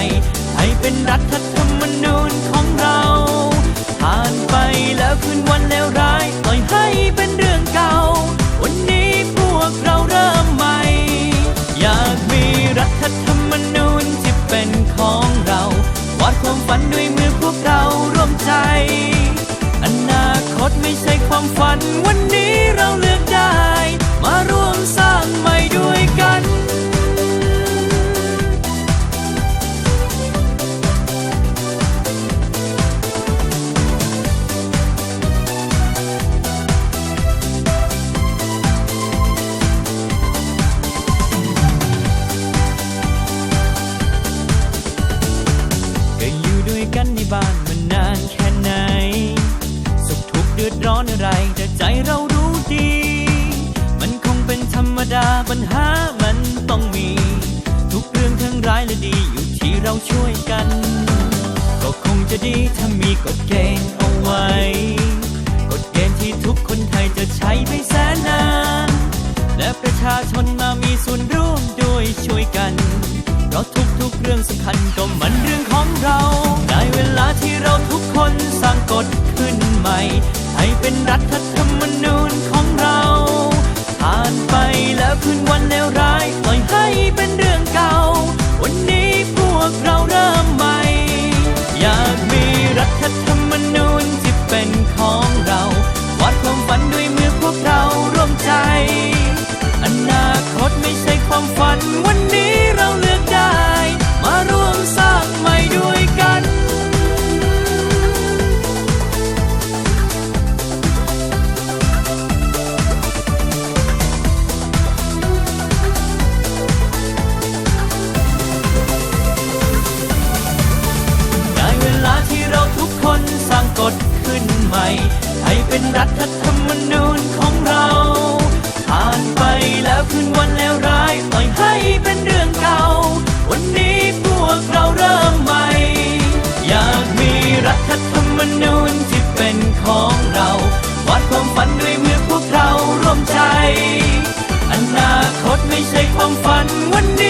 ใหม่ให้เป็นรัฐธรรมนูญของเรา ผ่านไปแล้วคืนวันแล้วร้ายปล่อยให้เป็นเรื่องเก่า วันนี้พวกเราเริ่มใหม่ อยากมีรัฐธรรมนูญที่เป็นของเราวาดความฝันด้วยมือพวกเราร่วมใจ อนาคตไม่ใช่ความฝันวันนี้เราเลือกได้ มาร่ว ปัญหามันต้องมี ทุกเรื่องทั้งร้ายและดีอยู่ที่เราช่วยกัน ก็คงจะดีถ้ามีกฎเกณฑ์เอาไว้ กฎเกณฑ์ที่ทุกคนไทยจะใช้ไปแสนนาน และประชาชนมามีส่วนร่วมด้วยช่วยกัน เพราะทุกๆเรื่องสำคัญก็มันเรื่องของเรา ได้เวลาที่เราทุกคนสร้างกฎขึ้นใหม่ ให้เป็นรัฐ คืนวันเลวร้าย รัฐธรรมนูญของเราผ่านไปแล้วคืนวันแล้วร้ายปล่อยให้เป็นเรื่องเก่า วันนี้พวกเราเริ่มใหม่ อยากมีรัฐธรรมนูญที่เป็นของเราวาดความฝันด้วยมือพวกเราร่วมใจ อนาคตไม่ใช่ความฝันวันนี้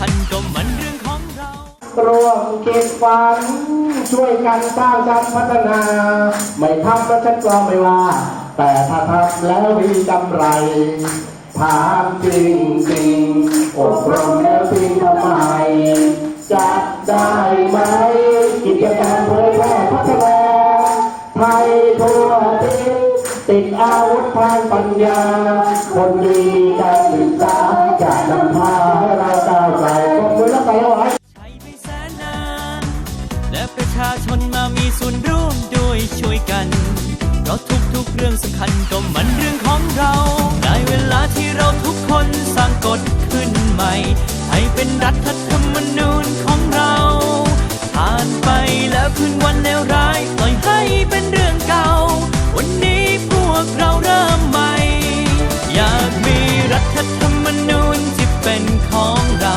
คัญก็มันเรื่องของเราร่วมคิดฝัน ช่วยกันสร้างสรรค์พัฒนา ไม่ทำแล้วฉันก็ไม่ว่า แต่ถ้าทำแล้วมีกำไร ถามจริงจริงอบรมแล้วจริงทำไมจะได้ไหมกิจการเพร่พั อาวุธทางปัญญา คนดีการศึกษาจะนำพาให้เราก้าวไกลขอบคุณและไปเอาไว้ใช้ไปแสนนานและประชาชนมามีส่วนร่วมด้วยช่วยกัน เพราะทุกๆเรื่องสำคัญก็มันเรื่องของเราได้เวลาที่เราทุกคนสร้างกฎขึ้นใหม่ ให้เป็นรัฐธรรมนูญของเราผ่านไปแล้วคืนวันเลวร้ายปล่อยให้เป็นเรื่องเก่า วันนี้ วกเราเริ่มใหม่ อยากมีรัฐธรรมนูญที่เป็นของเรา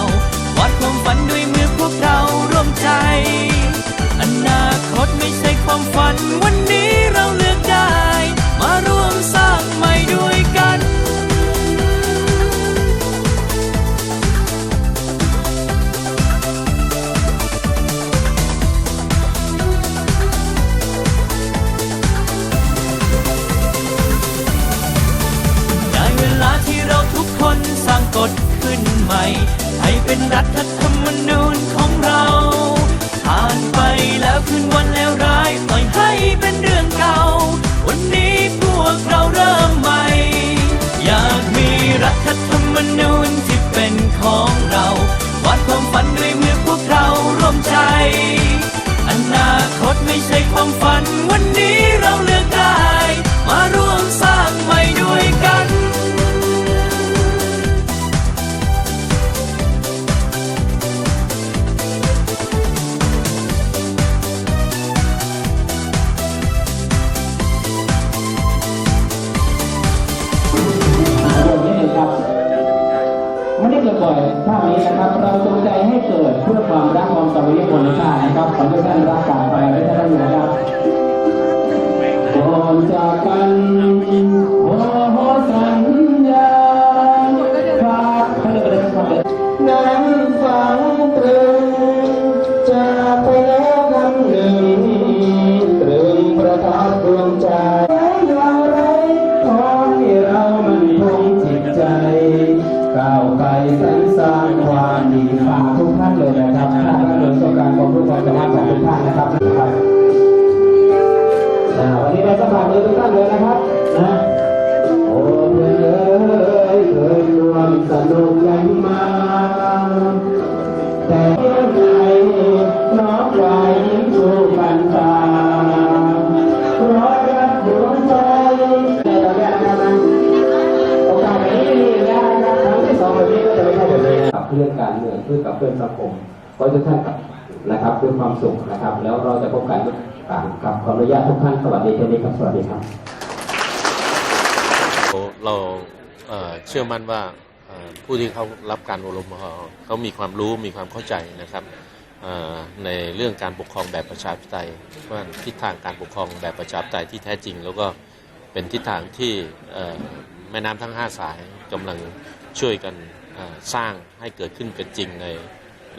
บ่อยๆภาพนี้นะครับ เราจงใจให้เกิดเพื่อความรักความสามัคคีมนุชาตินะครับขอทุกท่านรักษาไปและท่านอยู่นครับก่อนจากกัน เพื่อกับเคลื่อนสังคมขอให้ทุกท่านนะครับด้วยความสุขนะครับ แล้วเราจะพบกันต่างครับขออนุญาตทุกท่านสวัสดีทีนี้ครับสวัสดีครับ เราเอ่อเชื่อมั่นว่าเอ่อผู้ที่เขารับการอบรมเขาเขามีความรู้มีความเข้าใจนะครับเอ่อในเรื่องการปกครองแบบประชาธิปไตยว่าทิศทางการปกครองแบบประชาธิปไตยที่แท้จริง แล้วก็เป็นทิศทางที่เอ่อแม่น้ำทั้ง 5 สายกำลังช่วยกัน สร้างให้เกิดขึ้นเป็นจริงใน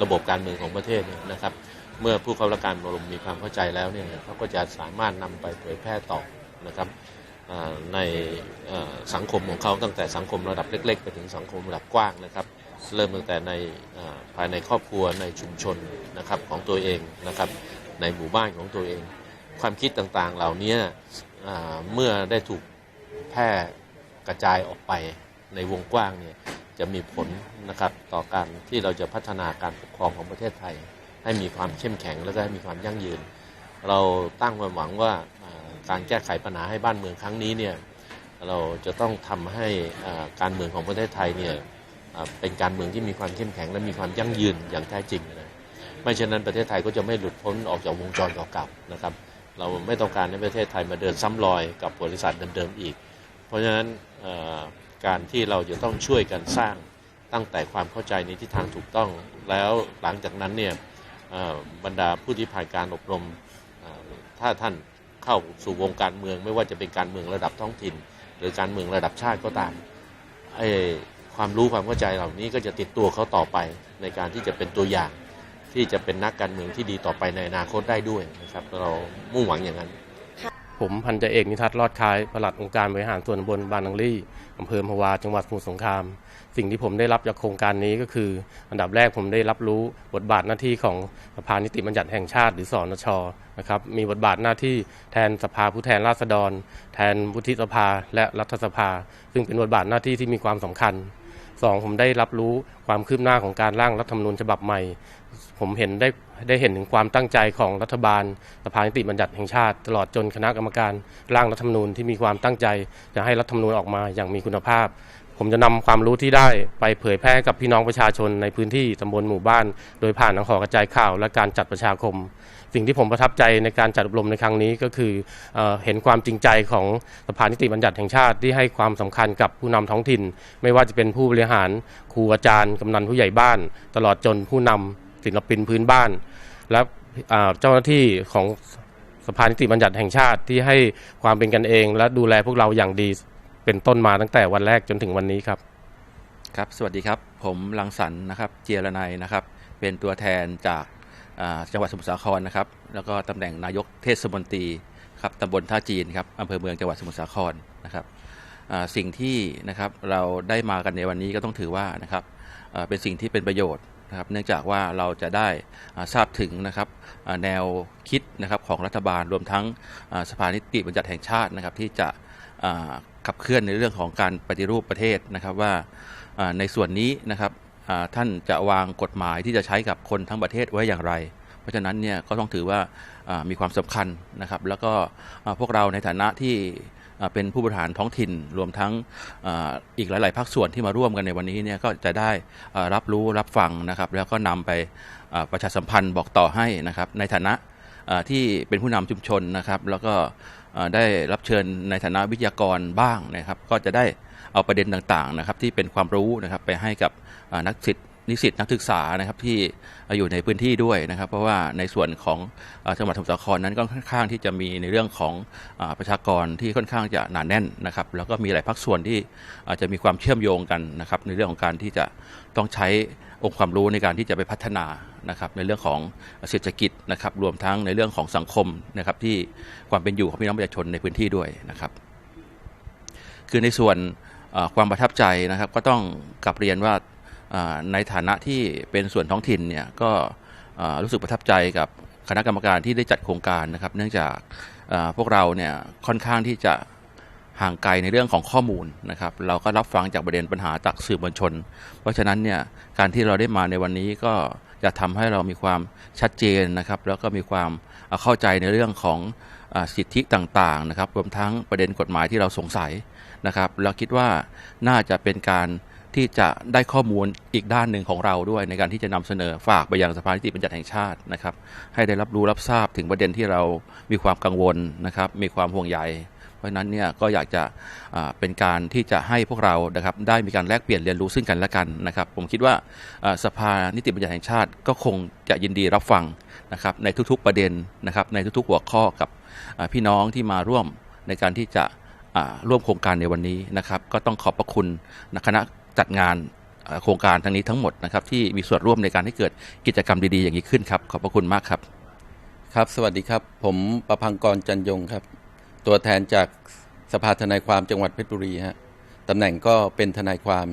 ระบบการเมืองของประเทศนะครับ เมื่อผู้เข้ารับการอบรมมีความเข้าใจแล้วเนี่ยเขาก็จะสามารถนำไปเผยแพร่ต่อนะครับในสังคมของเขาตั้งแต่สังคมระดับเล็ก ๆ ไปถึงสังคมระดับกว้างนะครับเริ่มตั้งแต่ในภายในครอบครัวในชุมชนนะครับของตัวเองนะครับในหมู่บ้านของตัวเอง ความคิดต่างๆเหล่านี้เมื่อได้ถูกแพร่กระจายออกไปในวงกว้างเนี่ย จะมีผลนะครับต่อการที่เราจะพัฒนาการปกครองของประเทศไทย ให้มีความเข้มแข็งและก็ให้มีความยั่งยืน เราตั้งความหวังว่าการแก้ไขปัญหาให้บ้านเมืองครั้งนี้เนี่ยเราจะต้องทำให้การเมืองของประเทศไทยเนี่ยเป็นการเมืองที่มีความเข้มแข็งและมีความยั่งยืนอย่างแท้จริงนะไม่เช่นนั้นประเทศไทยก็จะไม่หลุดพ้นออกจากวงจรเก่าๆนะครับ เราไม่ต้องการให้ประเทศไทยมาเดินซ้ำรอยกับบริษัทเดิมๆอีก เพราะฉะนั้น การที่เราจะต้องช่วยกันสร้างตั้งแต่ความเข้าใจในทิศทางถูกต้อง แล้วหลังจากนั้นเนี่ยบรรดาผู้ที่ผ่านการอบรมถ้าท่านเข้าสู่วงการเมือง ไม่ว่าจะเป็นการเมืองระดับท้องถิ่น หรือการเมืองระดับชาติก็ตามความรู้ความเข้าใจเหล่านี้ก็จะติดตัวเขาต่อไปในการที่จะเป็นตัวอย่างที่จะเป็นนักการเมืองที่ดีต่อไปในอนาคตได้ด้วยนะครับเรามุ่งหวังอย่างนั้น ผมพันจ่าเอกนิทัศน์รอดคล้ายปลัดองค์การบริหารส่วนบลบานนังลี่อำเภอพะวาจังหวัดสมุทรสงคราม สิ่งที่ผมได้รับจากโครงการนี้ก็คือ อันดับแรกผมได้รับรู้บทบาทหน้าที่ของสภานิติบัญญัติแห่งชาติหรือสอนชนะครับมีบทบาทหน้าที่แทนสภาผู้แทนราษฎร แทนวุฒิสภาและรัฐสภา ซึ่งเป็นบทบาทหน้าที่ที่มีความสำคัญสองผมได้รับรู้ความคืบหน้าของการร่างรัฐธรรมนูญฉบับใหม่ ผมเห็นได้ได้เห็นถึงความตั้งใจของรัฐบาลสภานิติบัญญัติแห่งชาติ ตลอดจนคณะกรรมการร่างรัฐธรรมนูญที่มีความตั้งใจจะให้รัฐธรรมนูญออกมาอย่างมีคุณภาพ ผมจะนำความรู้ที่ได้ไปเผยแพร่กับพี่น้องประชาชนในพื้นที่ตำบลหมู่บ้าน โดยผ่านหนังขอกระจายข่าวและการจัดประชาคม สิ่งที่ผมประทับใจในการจัดอบรมในครั้งนี้ก็คือเออเห็นความจริงใจของสภานิติบัญญัติแห่งชาติที่ให้ความสำคัญกับผู้นำท้องถิ่น ไม่ว่าจะเป็นผู้บริหารครูอาจารย์กำนันผู้ใหญ่บ้าน ตลอดจนผู้นำ ศิลปินพื้นบ้าน และเจ้าหน้าที่ของสภานิติบัญญัติแห่งชาติที่ให้ความเป็นกันเอง และดูแลพวกเราอย่างดีเป็นต้นมาตั้งแต่วันแรกจนถึงวันนี้ครับ ครับ สวัสดีครับ ผมลังสรรค์นะครับ เจียรนัยนะครับ เป็นตัวแทนจากจังหวัดสมุทรสาครนะครับ แล้วก็ตำแหน่งนายกเทศมนตรีครับตำบลท่าจีนครับอำเภอเมืองจังหวัดสมุทรสาครนะครับสิ่งที่นะครับเราได้มากันในวันนี้ก็ต้องถือว่านะครับเป็นสิ่งที่เป็นประโยชน์ นะครับเนื่องจากว่าเราจะได้ทราบถึงนะครับแนวคิดนะครับของรัฐบาลรวมทั้งสภานิติบัญญัติแห่งชาตินะครับที่จะขับเคลื่อนในเรื่องของการปฏิรูปประเทศนะครับว่าในส่วนนี้นะครับท่านจะวางกฎหมายที่จะใช้กับคนทั้งประเทศไว้อย่างไร เพราะฉะนั้นเนี่ยก็ต้องถือว่ามีความสำคัญนะครับ แล้วก็พวกเราในฐานะที่ เป็นผู้บริหารท้องถิ่นรวมทั้งอีกหลาย ๆ ภาคส่วนที่มาร่วมกันในวันนี้เนี่ยก็จะได้รับรู้รับฟังนะครับ แล้วก็นำไปประชาสัมพันธ์บอกต่อให้นะครับ ในฐานะที่เป็นผู้นำชุมชนนะครับ แล้วก็ได้รับเชิญในฐานะวิทยากรบ้างนะครับ ก็จะได้เอาประเด็นต่าง ๆ นะครับ ที่เป็นความรู้นะครับไปให้กับนักศิษย์ นิสิตนักศึกษานะครับที่อยู่ในพื้นที่ด้วยนะครับ เพราะว่าในส่วนของจังหวัดสมุทรสาครนั้นก็ค่อนข้างที่จะมีในเรื่องของอประชากรที่ค่อนข้างจะหนาแน่นนะครับ แล้วก็มีหลายภาคส่วนที่อาจจะมีความเชื่อมโยงกันนะครับ ในเรื่องของการที่จะต้องใช้องค์ความรู้ในการที่จะไปพัฒนานะครับในเรื่องของเศรษฐกิจนะครับ รวมทั้งในเรื่องของสังคมนะครับ ที่ความเป็นอยู่ของพี่น้องประชาชนในพื้นที่ด้วยนะครับ คือในส่วนความประทับใจนะครับ ก็ต้องกลับเรียนว่า ในฐานะที่เป็นส่วนท้องถิ่นเนี่ยก็รู้สึกประทับใจกับคณะกรรมการที่ได้จัดโครงการนะครับ เนื่องจากพวกเราเนี่ยค่อนข้างที่จะห่างไกลในเรื่องของข้อมูลนะครับ เราก็รับฟังจากประเด็นปัญหาจากสื่อมวลชน เพราะฉะนั้นเนี่ยการที่เราได้มาในวันนี้ก็จะทำให้เรามีความชัดเจนนะครับ แล้วก็มีความเข้าใจในเรื่องของอสิทธิต่างๆนะครับรวมทั้งประเด็นกฎหมายที่เราสงสัยนะครับแล้วคิดว่าน่าจะเป็นการ ที่จะได้ข้อมูลอีกด้านหนึ่งของเราด้วย ในการที่จะนำเสนอฝากไปยังสภานิติบัญญัติแห่งชาตินะครับ ให้ได้รับรู้รับทราบถึงประเด็นที่เรามีความกังวลนะครับ มีความห่วงใยเพราะฉะนั้นเนี่ยก็อยากจะเป็นการที่จะให้พวกเรานะครับได้มีการแลกเปลี่ยนเรียนรู้ซึ่งกันและกันนะครับ ผมคิดว่าสภานิติบัญญัติแห่งชาติ ก็คงจะยินดีรับฟังนะครับในทุกๆประเด็นนะครับในทุกๆหัวข้อกับพี่น้องที่มาร่วมในการที่จะร่วมโครงการในวันนี้นะครับ ก็ต้องขอบพระคุณคณะ จัดงานโครงการทั้งนี้ทั้งหมดนะครับที่มีส่วนร่วมในการให้เกิดกิจกรรมดีๆ อย่างนี้ขึ้นครับ ขอบพระคุณมากครับ ครับ สวัสดีครับ ผมประพังกรจันยงครับ ตัวแทนจากสภาทนายความจังหวัดเพชรบุรีฮะตำแหน่งก็เป็นทนายความ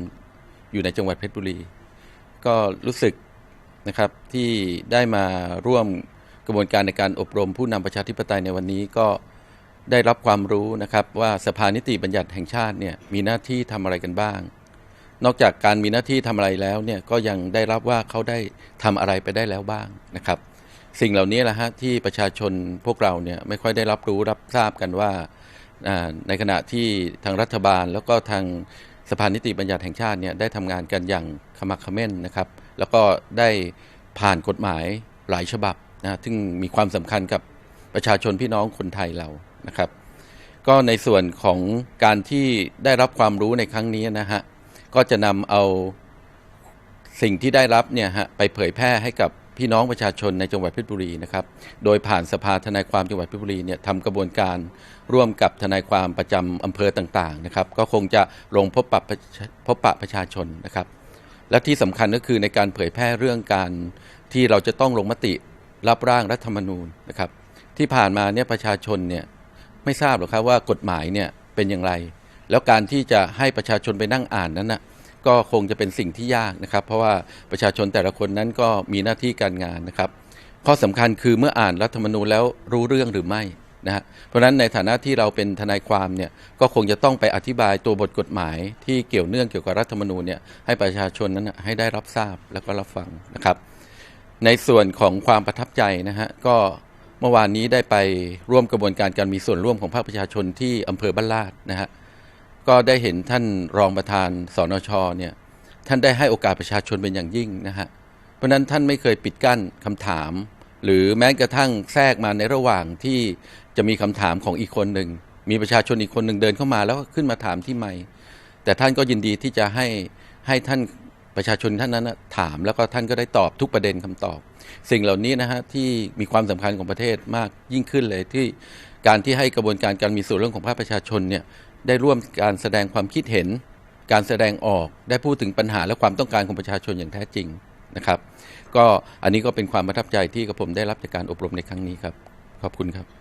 อยู่ในจังหวัดเพชรบุรี ก็รู้สึกนะครับที่ได้มาร่วมกระบวนการในการอบรมผู้นำประชาธิปไตยในวันนี้ก็ได้รับความรู้นะครับว่าสภานิติบัญญัติแห่งชาติเนี่ยมีหน้าที่ทำอะไรกันบ้าง นอกจากการมีหน้าที่ทำอะไรแล้วเนี่ยก็ยังได้รับว่าเขาได้ทำอะไรไปได้แล้วบ้างนะครับ สิ่งเหล่านี้แหละฮะที่ประชาชนพวกเราเนี่ยไม่ค่อยได้รับรู้รับทราบกันว่าในขณะที่ทางรัฐบาลแล้วก็ทางสภานิติบัญญัติแห่งชาติเนี่ยได้ทำงานกันอย่างขมักขม้นนะครับ แล้วก็ได้ผ่านกฎหมายหลายฉบับนะซึ่งมีความสำคัญกับประชาชนพี่น้องคนไทยเรานะครับ ก็ในส่วนของการที่ได้รับความรู้ในครั้งนี้นะฮะ ก็จะนำเอาสิ่งที่ได้รับเนี่ยฮะไปเผยแพร่ให้กับพี่น้องประชาชนในจังหวัดเพชรบุรีนะครับ โดยผ่านสภาทนายความจังหวัดเพชรบุรีเนี่ยทำกระบวนการร่วมกับทนายความประจำอำเภอต่างๆนะครับ ก็คงจะลงพบปะประชาพบปะประชาชนนะครับ และที่สำคัญก็คือในการเผยแพร่เรื่องการที่เราจะต้องลงมติรับร่างรัฐธรรมนูญนะครับ ที่ผ่านมาเนี่ยประชาชนเนี่ยไม่ทราบหรอกครับว่ากฎหมายเนี่ยเป็นอย่างไร แล้วการที่จะให้ประชาชนไปนั่งอ่านนั้นนะก็คงจะเป็นสิ่งที่ยากนะครับ เพราะว่าประชาชนแต่ละคนนั้นก็มีหน้าที่การงานนะครับ ข้อสำคัญคือเมื่ออ่านรัฐธรรมนูญแล้วรู้เรื่องหรือไม่นะฮะเพราะฉะนั้นในฐานะที่เราเป็นทนายความเนี่ยก็คงจะต้องไปอธิบายตัวบทกฎหมาย ที่เกี่ยวเนื่องเกี่ยวกับรัฐธรรมนูญเนี่ยให้ประชาชนนั้นให้ได้รับทราบแล้วก็รับฟังนะครับ ในส่วนของความประทับใจนะฮะก็เมื่อวานนี้ได้ไปร่วมกระบวนการการมีส่วนร่วมของภาคประชาชนที่อำเภอบ้านลาดนะฮะ ก็ได้เห็นท่านรองประธานสนชเนี่ยท่านได้ให้โอกาสประชาชนเป็นอย่างยิ่งนะฮะเพราะนั้นท่านไม่เคยปิดกั้นคำถาม หรือแม้กระทั่งแทรกมาในระหว่างที่จะมีคำถามของอีกคนหนึ่ง มีประชาชนอีกคนหนึ่งเดินเข้ามาแล้วก็ขึ้นมาถามที่ไม่แต่ท่านก็ยินดีที่จะให้ให้ท่านประชาชนท่านนั้นถามแล้วก็ท่านก็ได้ตอบทุกประเด็นคำตอบ สิ่งเหล่านี้นะฮะที่มีความสำคัญของประเทศมากยิ่งขึ้นเลยที่การที่ให้กระบวนการการมีส่วนร่วมของภาคประชาชนเนี่ย ได้ร่วมการแสดงความคิดเห็น การแสดงออกได้พูดถึงปัญหาและความต้องการของประชาชนอย่างแท้จริงนะครับ ก็อันนี้ก็เป็นความประทับใจที่กระผมได้รับจากการอบรมในครั้งนี้ครับ ขอบคุณครับ